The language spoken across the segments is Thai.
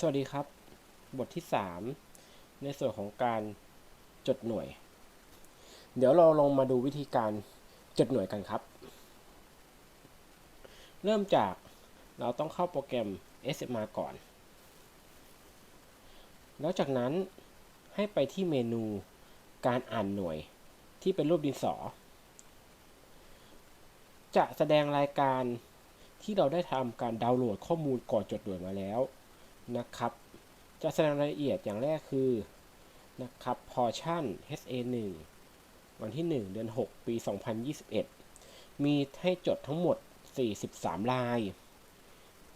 สวัสดีครับ บทที่ 3 ในส่วนของการจดหน่วย เดี๋ยวเราลงมาดูวิธีการจดหน่วยกันครับ เริ่มจากเราต้องเข้าโปรแกรม SMR ก่อน แล้วจากนั้นให้ไปที่เมนูการอ่านหน่วยที่เป็นรูปดินสอ จะแสดงรายการที่เราได้ทำการดาวน์โหลดข้อมูลก่อนจดหน่วยมาแล้ว นะครับ จะแสดงรายละเอียดอย่างแรกคือนะครับ portion HA1 วันที่ 1 เดือน 6 ปี 2021 มีให้จดทั้งหมด 43 ลาย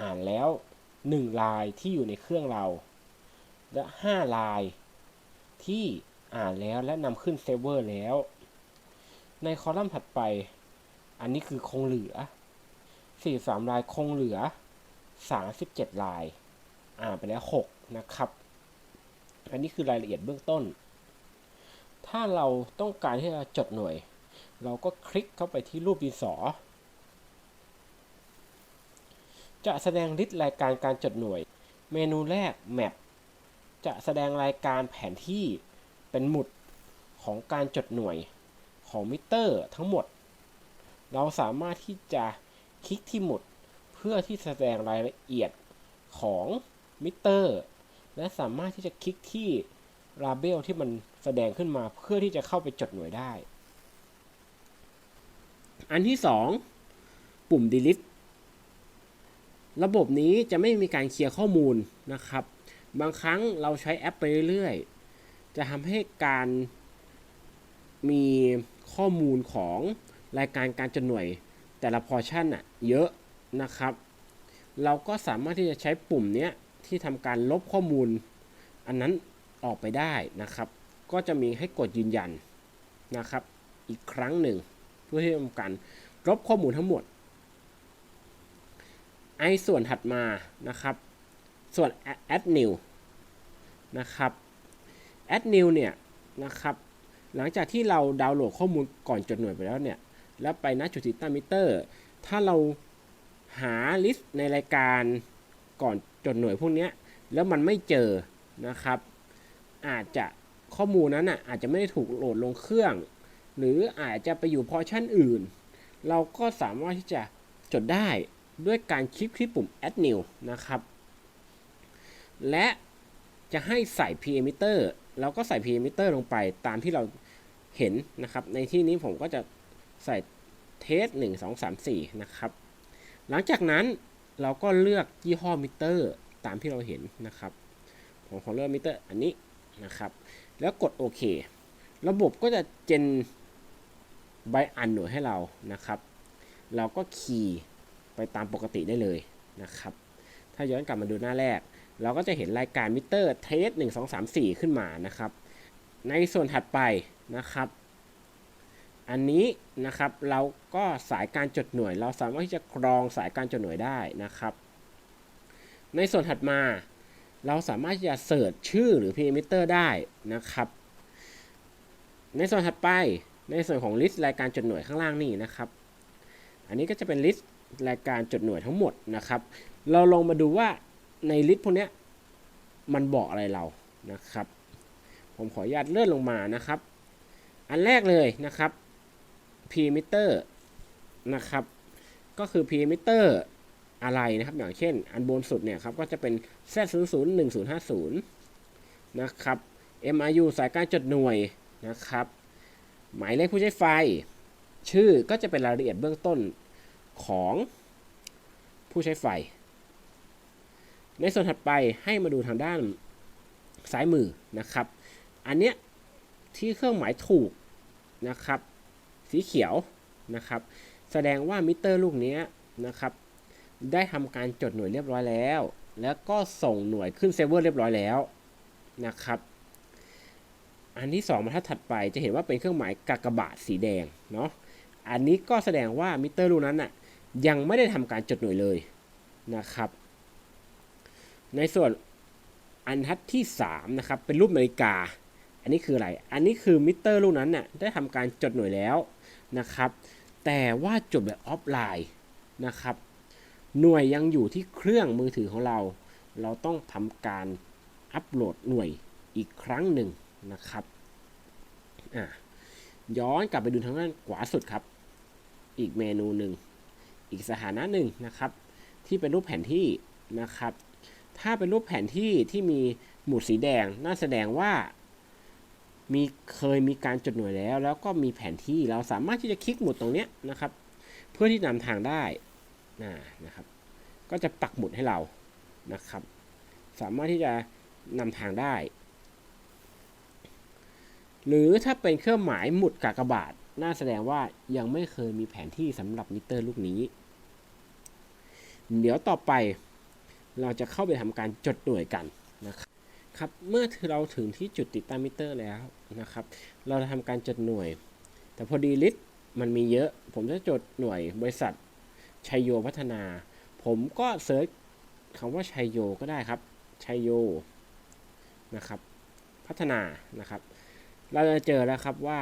อ่านแล้ว 1 ลายที่อยู่ในเครื่องเรา และ 5 ลาย ที่อ่านแล้วและนำขึ้นเซิร์ฟเวอร์แล้ว ในคอลัมน์ถัดไป อันนี้คือคงเหลือ 43 ลายคงเหลือ 37 ลาย อ่านไปแล้ว 6 นะครับ อันนี้คือรายละเอียดเบื้องต้น ถ้าเราต้องการที่จะจดหน่วย เราก็คลิกเข้าไปที่รูปดินสอ จะแสดงลิสต์รายการการจดหน่วย เมนูแรก Map จะแสดงรายการแผนที่เป็นหมุดของการจดหน่วยของมิเตอร์ทั้งหมด เราสามารถที่จะคลิกที่หมุดเพื่อที่แสดงรายละเอียดของ มิเตอร์ และสามารถที่จะคลิกที่ลาเบลที่มันแสดงขึ้นมาเพื่อที่จะเข้าไปจดหน่วยได้ อันที่ 2 ปุ่ม delete ระบบนี้จะไม่มีการเคลียร์ข้อมูลนะครับ บางครั้งเราใช้แอปไปเรื่อยๆ จะทำให้การมีข้อมูลของรายการการจดหน่วยแต่ละพอชั่นอะเยอะนะครับ เราก็สามารถที่จะใช้ปุ่มนี้ ที่ทำการลบข้อมูล อันนั้นออกไปได้นะครับ ก็จะมีให้กดยืนยันนะครับ อีกครั้งหนึ่ง เพื่อที่จะทำการลบข้อมูลทั้งหมด ไอส่วนถัดมานะครับ ส่วน add new นะครับ add new เนี่ยนะครับหลังจากที่เราดาวน์โหลดข้อมูลก่อนจดหน่วยไปแล้วเนี่ย แล้วไปณจุดติดตั้งมิเตอร์ ถ้าเราหาลิสต์ในรายการก่อน จดหน่วยพวกนี้แล้วมันไม่เจอนะครับ อาจจะข้อมูลนั้นอะอาจจะไม่ได้ถูกโหลดลงเครื่อง หรืออาจจะไปอยู่พอชั่นอื่น เราก็สามารถที่จะจดได้ด้วยการคลิกที่ปุ่ม add new นะครับ และจะให้ใส่ p emitter เราก็ใส่ p emitter ลงไปตามที่เราเห็นนะครับ ในที่นี้ผมก็จะใส่เทส1 2 3 4 นะครับ หลังจากนั้น เราก็เลือกยี่ห้อมิเตอร์ตามที่เราเห็นนะครับ ผมขอเลือกมิเตอร์อันนี้นะครับ แล้วกดโอเค ระบบก็จะเจนใบอันหน่วยให้เรานะครับ เราก็คีย์ไปตามปกติได้เลยนะครับ ถ้าย้อนกลับมาดูหน้าแรก เราก็จะเห็นรายการมิเตอร์เทส1 2 3 4ขึ้นมานะครับ ในส่วนถัดไปนะครับ อันนี้นะครับเราก็สายการจดหน่วย เราสามารถที่จะกรองสายการจดหน่วยได้นะครับ ในส่วนถัดมา เราสามารถที่จะเสิร์ชชื่อหรือ parameter ได้นะครับ ในส่วนถัดไปในส่วนของลิสต์รายการจดหน่วยข้างล่างนี่นะครับ อันนี้ก็จะเป็นลิสต์รายการจดหน่วยทั้งหมดนะครับ เราลงมาดูว่าในลิสต์พวกนี้มันบอกอะไรเรานะครับ ผมขออนุญาตเลื่อนลงมานะครับ อันแรกเลยนะครับ parameter นะครับ ก็คือ parameter อะไรนะครับ อย่างเช่น อันบนสุดเนี่ยครับ ก็จะเป็น z 0 0 1 0 5 0นะครับ MRU สายการจดหน่วยนะครับ หมายเลขผู้ใช้ไฟ ชื่อก็จะเป็นรายละเอียดเบื้องต้นของผู้ใช้ไฟ ในส่วนถัดไปให้มาดูทางด้านซ้ายมือนะครับ อันเนี้ยที่เครื่องหมายถูกนะครับ สีเขียวนะครับ แสดงว่ามิเตอร์ลูกนี้นะครับ ได้ทำการจดหน่วยเรียบร้อยแล้ว แล้วก็ส่งหน่วยขึ้นเซิร์ฟเวอร์เรียบร้อยแล้วนะครับ อันที่2บรรทัดถัดไปจะเห็นว่าเป็นเครื่องหมายกากบาทสีแดงเนาะอันนี้ก็แสดงว่ามิเตอร์ลูกนั้นน่ะยังไม่ได้ทำการจดหน่วยเลยนะครับ ในส่วนอันทัดที่3นะครับเป็นรูปนาฬิกา อันนี้คืออะไร อันนี้คือมิเตอร์ลูกนั้นน่ะได้ทำการจดหน่วยแล้วนะครับ แต่ว่าจดแบบออฟไลน์นะครับ หน่วยยังอยู่ที่เครื่องมือถือของเรา เราต้องทำการอัปโหลดหน่วยอีกครั้งหนึ่งนะครับย้อนกลับไปดูทางด้านขวาสุดครับ อีกเมนูหนึ่ง อีกสถานะหนึ่งนะครับ ที่เป็นรูปแผนที่นะครับ ถ้าเป็นรูปแผนที่ที่มีหมุดสีแดงน่าแสดงว่า มีเคยมีการจดหน่วยแล้ว แล้วก็มีแผนที่เราสามารถที่จะคลิกหมุดตรงนี้นะครับ เพื่อที่นำทางได้นะนะครับ ก็จะปักหมุดให้เรานะครับ สามารถที่จะนำทางได้ หรือถ้าเป็นเครื่องหมายหมุดกากบาท น่าแสดงว่ายังไม่เคยมีแผนที่สำหรับมิเตอร์ลูกนี้ เดี๋ยวต่อไปเราจะเข้าไปทำการจดหน่วยกันนะครับ ครับเมื่อเราถึงที่จุดติดตั้งมิเตอร์แล้วนะครับ เราจะทำการจดหน่วย แต่พอดีลิสต์มันมีเยอะ ผมจะจดหน่วยบริษัทชัยโยพัฒนา ผมก็เซิร์ชคำว่าชัยโยก็ได้ครับชัยโยนะครับ พัฒนานะครับ เราจะเจอแล้วครับว่า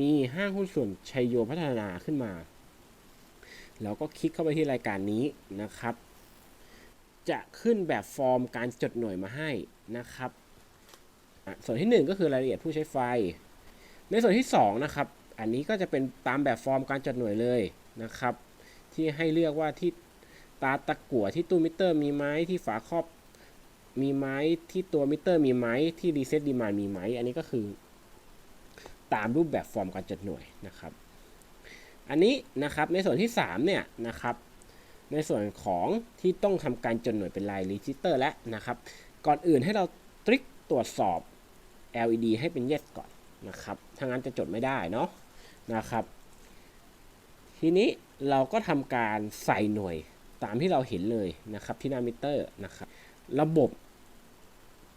มีห้างหุ้นส่วนชัยโยพัฒนาขึ้นมาเราก็คลิกเข้าไปที่รายการนี้นะครับ จะขึ้นแบบฟอร์มการจดหน่วยมาให้ นะครับ ส่วนที่ 1 ก็คือรายละเอียดผู้ใช้ไฟ ในส่วนที่ 2 นะครับ อันนี้ก็จะเป็นตามแบบฟอร์มการจดหน่วยเลยนะครับ ที่ให้เลือกว่าที่ตาตะกั่วที่ตู้มิเตอร์มีไหมที่ฝาครอบมีไหมที่ตัวมิเตอร์มีไหมที่รีเซ็ตดีมานมีไหมอันนี้ก็คือ ตามรูปแบบฟอร์มการจดหน่วยนะครับ อันนี้นะครับในส่วนที่3เนี่ยนะครับในส่วนของที่ต้องทำการจดหน่วยเป็นลายรีจิสเตอร์แล้วนะครับ ก่อนอื่นให้เราตริกตรวจสอบ LED ให้เป็น yes ก่อนนะครับ ถ้างั้นจะจดไม่ได้เนาะนะครับ ทีนี้เราก็ทำการใส่หน่วยตามที่เราเห็นเลยนะครับที่หน้ามิเตอร์นะครับ ระบบ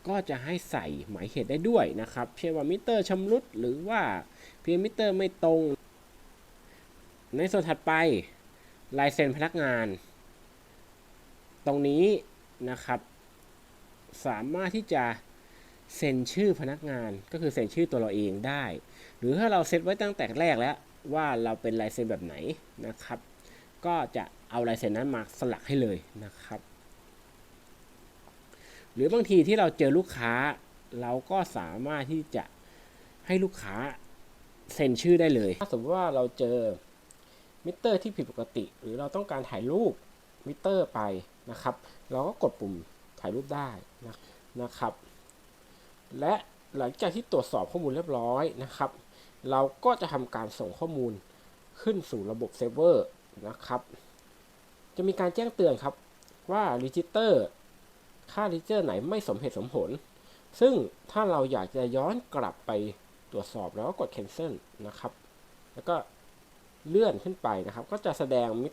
ก็จะให้ใส่หมายเหตุได้ด้วยนะครับ เช่นว่ามิเตอร์ชำรุดหรือว่าเพียงมิเตอร์ไม่ตรง ในส่วนถัดไปลายเซ็นพนักงาน ตรงนี้นะครับ สามารถที่จะเซ็นชื่อพนักงานก็คือเซ็นชื่อตัวเราเองได้ หรือถ้าเราเซตไว้ตั้งแต่แรกแล้วว่าเราเป็นลายเซ็นแบบไหนนะครับ ก็จะเอาลายเซ็นนั้นมาสลักให้เลยนะครับ หรือบางทีที่เราเจอลูกค้า เราก็สามารถที่จะให้ลูกค้าเซ็นชื่อได้เลย ถ้าสมมติว่าเราเจอมิเตอร์ที่ผิดปกติ หรือเราต้องการถ่ายรูปมิเตอร์ไปนะครับ เราก็กดปุ่ม ถ่ายรูปได้นะนะครับ และหลังจากที่ตรวจสอบข้อมูลเรียบร้อยนะครับ เราก็จะทำการส่งข้อมูลขึ้นสู่ระบบเซิร์ฟเวอร์นะครับ จะมีการแจ้งเตือนครับว่ารีจิสเตอร์ค่ารีจิสเตอร์ไหนไม่สมเหตุสมผล ซึ่งถ้าเราอยากจะย้อนกลับไปตรวจสอบแล้วก็กด cancel นะครับ แล้วก็เลื่อนขึ้นไปนะครับ ก็จะแสดงมิ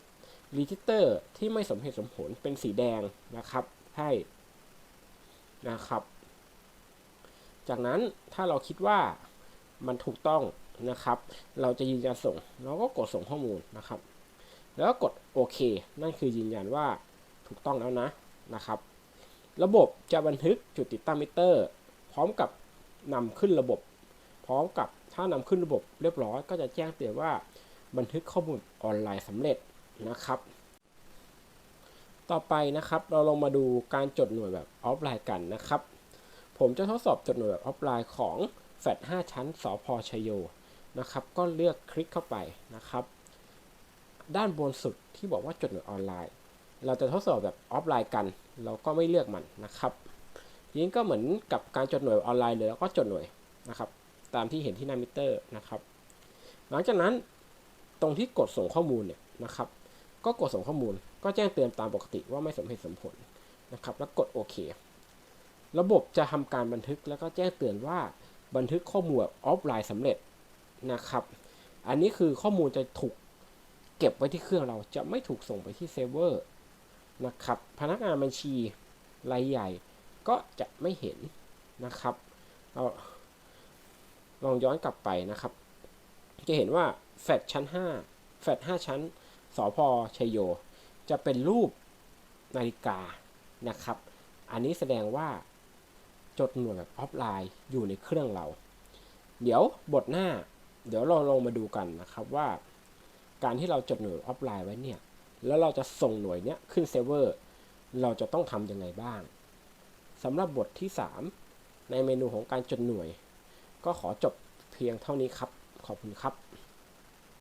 รีจิสเตอร์ที่ไม่สมเหตุสมผลเป็นสีแดงนะครับ ให้ นะครับ จากนั้นถ้าเราคิดว่ามันถูกต้องนะครับ เราจะยืนยันส่ง เราก็กดส่งข้อมูลนะครับ แล้วก็กดโอเค นั่นคือยืนยันว่าถูกต้องแล้วนะนะครับ ระบบจะบันทึกจุดติดตั้งมิเตอร์ พร้อมกับนำขึ้นระบบ พร้อมกับถ้านำขึ้นระบบเรียบร้อย ก็จะแจ้งเตือนว่าบันทึกข้อมูลออนไลน์สำเร็จนะครับ ต่อไปนะครับเราลงมาดูการจดหน่วยแบบออฟไลน์กันนะครับ ผมจะทดสอบจดหน่วยแบบออฟไลน์ของแฟด5ชั้นสพชโยนะครับ ก็เลือกคลิกเข้าไปนะครับ ด้านบนสุดที่บอกว่าจดหน่วยออนไลน์ เราจะทดสอบแบบออฟไลน์กัน เราก็ไม่เลือกมันนะครับยิ่งก็เหมือนกับการจดหน่วยออนไลน์เลยแล้วก็จดหน่วยนะครับ ตามที่เห็นที่หน้ามิเตอร์นะครับ หลังจากนั้นตรงที่กดส่งข้อมูลเนี่ยนะครับ ก็กดส่งข้อมูล ก็แจ้งเตือนตามปกติว่าไม่สมเหตุสมผลนะครับ แล้วกดโอเค ระบบจะทำการบันทึกแล้วก็แจ้งเตือนว่าบันทึกข้อมูลออฟไลน์สำเร็จนะครับ อันนี้คือข้อมูลจะถูกเก็บไว้ที่เครื่องเราจะไม่ถูกส่งไปที่เซิร์ฟเวอร์นะครับ พนักงานบัญชีรายใหญ่ก็จะไม่เห็นนะครับเราลองย้อนกลับไปนะครับ จะเห็นว่าแฟดชั้น 5 แฟด5ชั้น สพชัยโย จะเป็นรูปนาฬิกานะครับ อันนี้แสดงว่าจดหน่วยแบบออฟไลน์อยู่ในเครื่องเรา เดี๋ยวบทหน้า เดี๋ยวเราลงมาดูกันนะครับว่า การที่เราจดหน่วยออฟไลน์ไว้เนี่ย แล้วเราจะส่งหน่วยเนี้ยขึ้นเซิร์ฟเวอร์ เราจะต้องทำยังไงบ้างสำหรับบทที่ 3 ในเมนูของการจดหน่วย ก็ขอจบเพียงเท่านี้ครับ ขอบคุณครับ